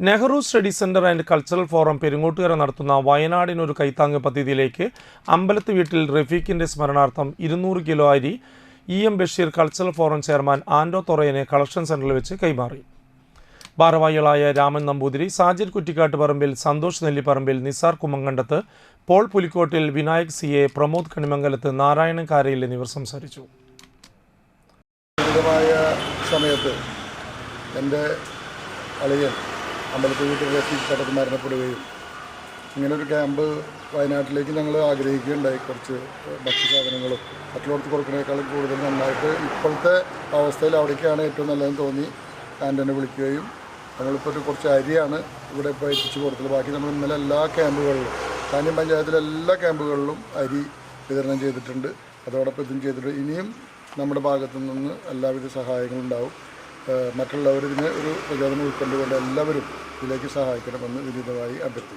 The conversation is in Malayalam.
Nehru study centre and cultural forum Perungottukara നടത്തുന്ന വയനാടിനൊരു കൈത്താങ്ങ് പദ്ധതിയിലേക്ക് അമ്പലത്ത് വീട്ടിൽ റഫീഖിന്റെ സ്മരണാർത്ഥം ഇരുന്നൂറ് കിലോ അരി E M Basheer cultural forum chairman Anto തൊറയനെ collection സെന്ററിൽ വെച്ച് കൈമാറി. ഭാരവാഹികളായ Raman Namboothiri Sajid Kuttikkattu Parambil Santhosh Nellipparambil Nisar Kummankandath Paul Pulikkottil Vinayak C A Pramod Kanimangalath Narayanan Karayil എന്നിവർ സംസാരിച്ചു. സമയത്ത് എന്റെ അളിയൻ അമ്പലത്തിൽ വീട്ടിൽ പെട്ടെന്ന് മരണപ്പെടുകയും ഇങ്ങനൊരു ക്യാമ്പ് വയനാട്ടിലേക്ക് ഞങ്ങൾ ആഗ്രഹിക്കുകയുണ്ടായി. കുറച്ച് ഭക്ഷ്യസാധനങ്ങളും മറ്റുള്ളവർക്ക് കൊടുക്കുന്നതിനേക്കാളും കൂടുതൽ നന്നായിട്ട് ഇപ്പോഴത്തെ അവസ്ഥയിൽ അവിടേക്കാണ് ഏറ്റവും നല്ലതെന്ന് തോന്നി. ആന്റനെ വിളിക്കുകയും ഞങ്ങളിപ്പോൾ ഒരു കുറച്ച് അരിയാണ് ഇവിടെ ഇപ്പോൾ എത്തിച്ചു കൊടുത്തത്. ബാക്കി നമ്മൾ ഇന്നലെ എല്ലാ ക്യാമ്പുകളിലും കാഞ്ഞം പഞ്ചായത്തിലെ എല്ലാ ക്യാമ്പുകളിലും അരി വിതരണം ചെയ്തിട്ടുണ്ട്. അതോടൊപ്പം ഇതും ചെയ്തിട്ടുണ്ട്. ഇനിയും നമ്മുടെ ഭാഗത്തു നിന്ന് എല്ലാവിധ സഹായങ്ങളും ഉണ്ടാവും മറ്റുള്ളവർ ഒരു പ്രചോദനം ഉൾക്കൊണ്ടുകൊണ്ട് എല്ലാവരും ഇതിലേക്ക് സഹായിക്കണമെന്ന് വിനീതമായി അഭ്യർത്ഥിക്കുന്നു.